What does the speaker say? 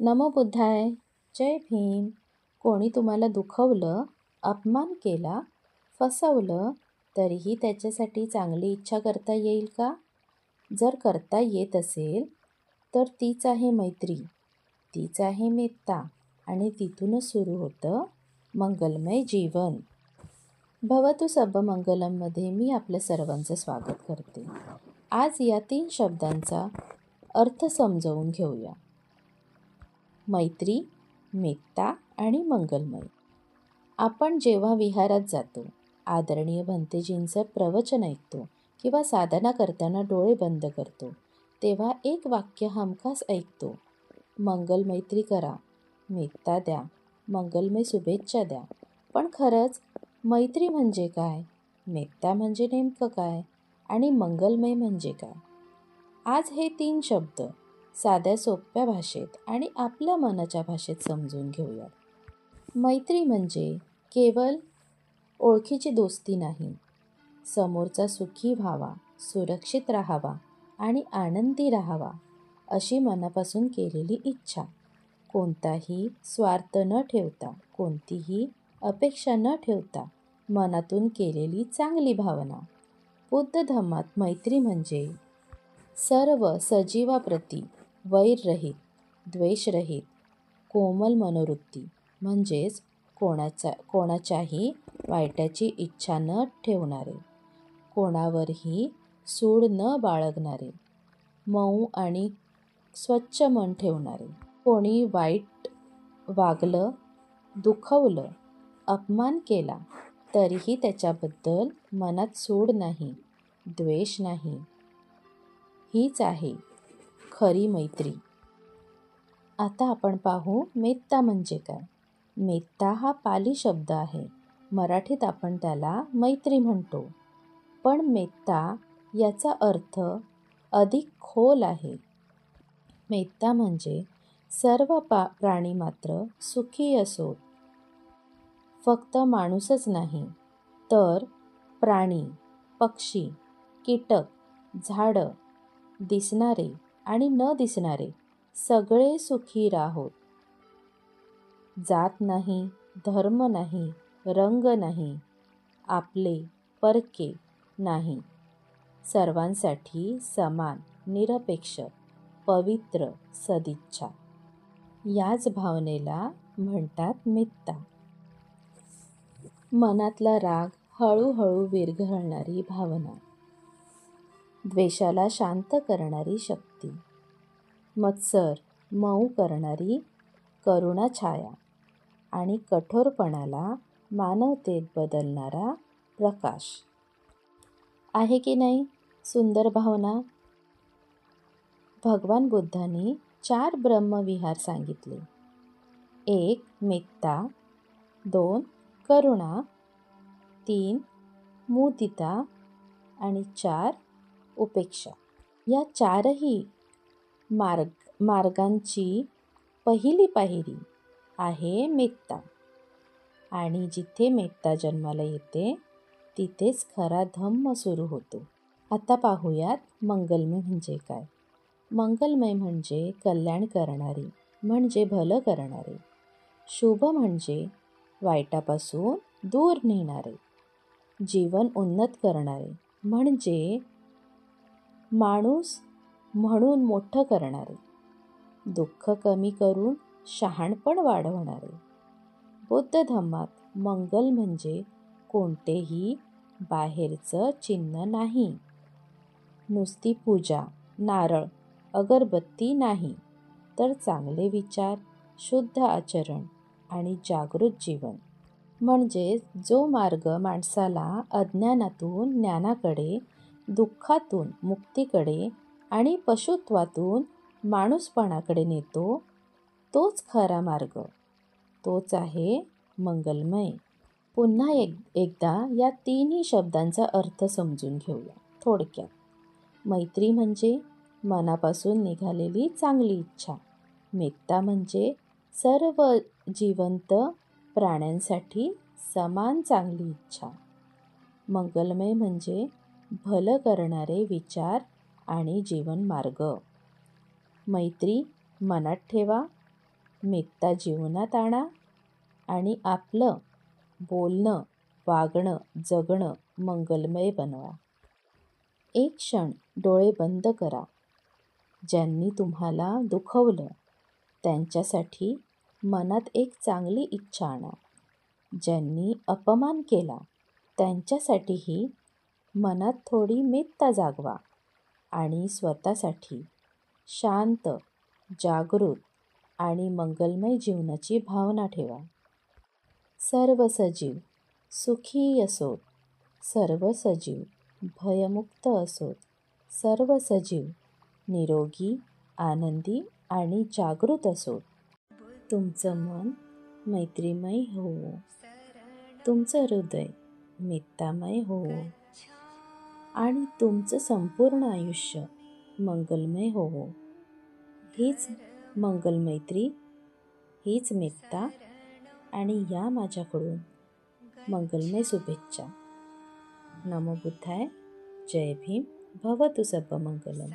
नमो बुद्धाय. जय भीम. कोणी तुम्हाला दुखवलं अपमान केला फसवलं तरीही त्याच्यासाठी चांगली इच्छा करता येईल का? जर करता येत असेल तर तीच आहे मैत्री. तीच आहे मेत्ता. आणि तिथूनच सुरू होतं मंगलमय जीवन. भवतु सब मंगलममध्ये मी आपल्या सर्वांचं स्वागत करते. आज या तीन शब्दांचा अर्थ समजावून घेऊया. मैत्री मेत्ता आणि मंगलमय. आपण जेव्हा विहारात जातो आदरणीय भंतेजींचं प्रवचन ऐकतो किंवा साधना करताना डोळे बंद करतो तेव्हा एक वाक्य हमखास ऐकतो. मंगल मैत्री करा मेत्ता द्या मंगलमय शुभेच्छा द्या. पण खरंच मैत्री म्हणजे काय? मेत्ता म्हणजे नेमकं काय? आणि मंगलमय म्हणजे काय? आज हे तीन शब्द साध्या सोप्या भाषेत आणि आपल्या मनाच्या भाषेत समजून घेऊयात. मैत्री म्हणजे केवळ ओळखीची दोस्ती नाही समोरचा सुखी व्हावा सुरक्षित राहावा आणि आनंदी राहावा अशी मनापासून केलेली इच्छा. कोणताही स्वार्थ न ठेवता कोणतीही अपेक्षा न ठेवता मनातून केलेली चांगली भावना. बुद्ध धम्मात मैत्री म्हणजे सर्व सजीवाप्रती वैररहित द्वेषरहित कोमल मनोवृत्ती. म्हणजेच कोणाचा कोणाच्याही वाईटाची इच्छा न ठेवणारे कोणावरही सूड न बाळगणारे मऊ आणि स्वच्छ मन ठेवणारे. कोणी वाईट वागलं दुखवलं अपमान केला तरीही त्याच्याबद्दल मनात सूड नाही द्वेष नाही. हीच आहे. खरी मैत्री. आता आपण पाहू मेत्ता म्हणजे काय? मेत्ता हा पाली शब्द आहे. मराठीत आपण त्याला मैत्री म्हणतो. पण मेत्ता याचा अर्थ अधिक खोल आहे. मेत्ता म्हणजे सर्व पा प्राणी मात्र सुखी असोत. फक्त माणूसच नाही तर प्राणी पक्षी कीटक झाडं दिसणारे आणि न दिसणारे सगळे सुखी राहोत जात नाही धर्म नाही रंग नाही आपले परके नाही. सर्वांसाठी समान निरपेक्ष पवित्र सदिच्छा. याच भावनेला म्हणतात मित्ता. मनातला राग हळूहळू विरघळणारी भावना. द्वेषाला शांत करणारी शक्ती. मत्सर मऊ करणारी करुणा छाया आणि कठोरपणाला मानवतेत बदलणारा प्रकाश. आहे की नाही सुंदर भावना? भगवान बुद्धांनी चार ब्रह्मविहार सांगितले. एक मेत्ता दोन करुणा तीन मुदिता आणि चार उपेक्षा. या चारही मार्ग मार्गांची पहिली पायरी आहे मेत्ता. आणि जिथे मेत्ता जन्माला येते तिथेच खरा धम्म सुरू होतो. आता पाहूयात मंगलमय म्हणजे काय? मंगलमय म्हणजे कल्याण करणारी म्हणजे भलं करणारे. शुभ म्हणजे वाईटापासून दूर नेणारे. जीवन उन्नत करणारे म्हणजे माणूस म्हणून मोठं करणारे दुःख कमी करून शहाणपण वाढवणारे. बुद्ध धम्मात मंगल म्हणजे कोणतेही बाहेरचं चिन्ह नाही. नुसती पूजा नारळ अगरबत्ती नाही तर चांगले विचार शुद्ध आचरण आणि जागृत जीवन. म्हणजे जो मार्ग माणसाला अज्ञानातून ज्ञानाकडे दुःखातून मुक्तीकडे आणि पशुत्वातून माणूसपणाकडे नेतो तोच खरा मार्ग. तोच आहे मंगलमय. पुन्हा एक एकदा या तिन्ही शब्दांचा अर्थ समजून घेऊया. थोडक्यात. मैत्री म्हणजे मनापासून निघालेली चांगली इच्छा. मेत्ता म्हणजे सर्व जिवंत प्राण्यांसाठी समान चांगली इच्छा. मंगलमय म्हणजे भलं करणारे विचार आणि जीवनमार्ग. मैत्री मनात ठेवा मित्ता जीवनात आणा आणि आपलं बोलणं वागणं जगणं मंगलमय बनवा. एक क्षण डोळे बंद करा. ज्यांनी तुम्हाला दुखवलं त्यांच्यासाठी मनात एक चांगली इच्छा आणा. ज्यांनी अपमान केला त्यांच्यासाठीही मनात थोडी मित्ता जागवा आणि स्वतःसाठी शांत जागृत आणि मंगलमय जीवनाची भावना ठेवा. सर्व सजीव सुखी असोत सर्व सजीव भयमुक्त असोत सर्व सजीव निरोगी आनंदी आणि जागृत असोत. तुमचं मन मैत्रीमय होवो. तुमचं हृदय मित्तामय होवो. आणि तुमचं संपूर्ण आयुष्य मंगलमय होवो. हीच मंगलमैत्री हीच मित्ता आणि या माझ्याकडून मंगलमय शुभेच्छा. नमो बुद्धाय. जय भीम. भवतु सर्व मंगलम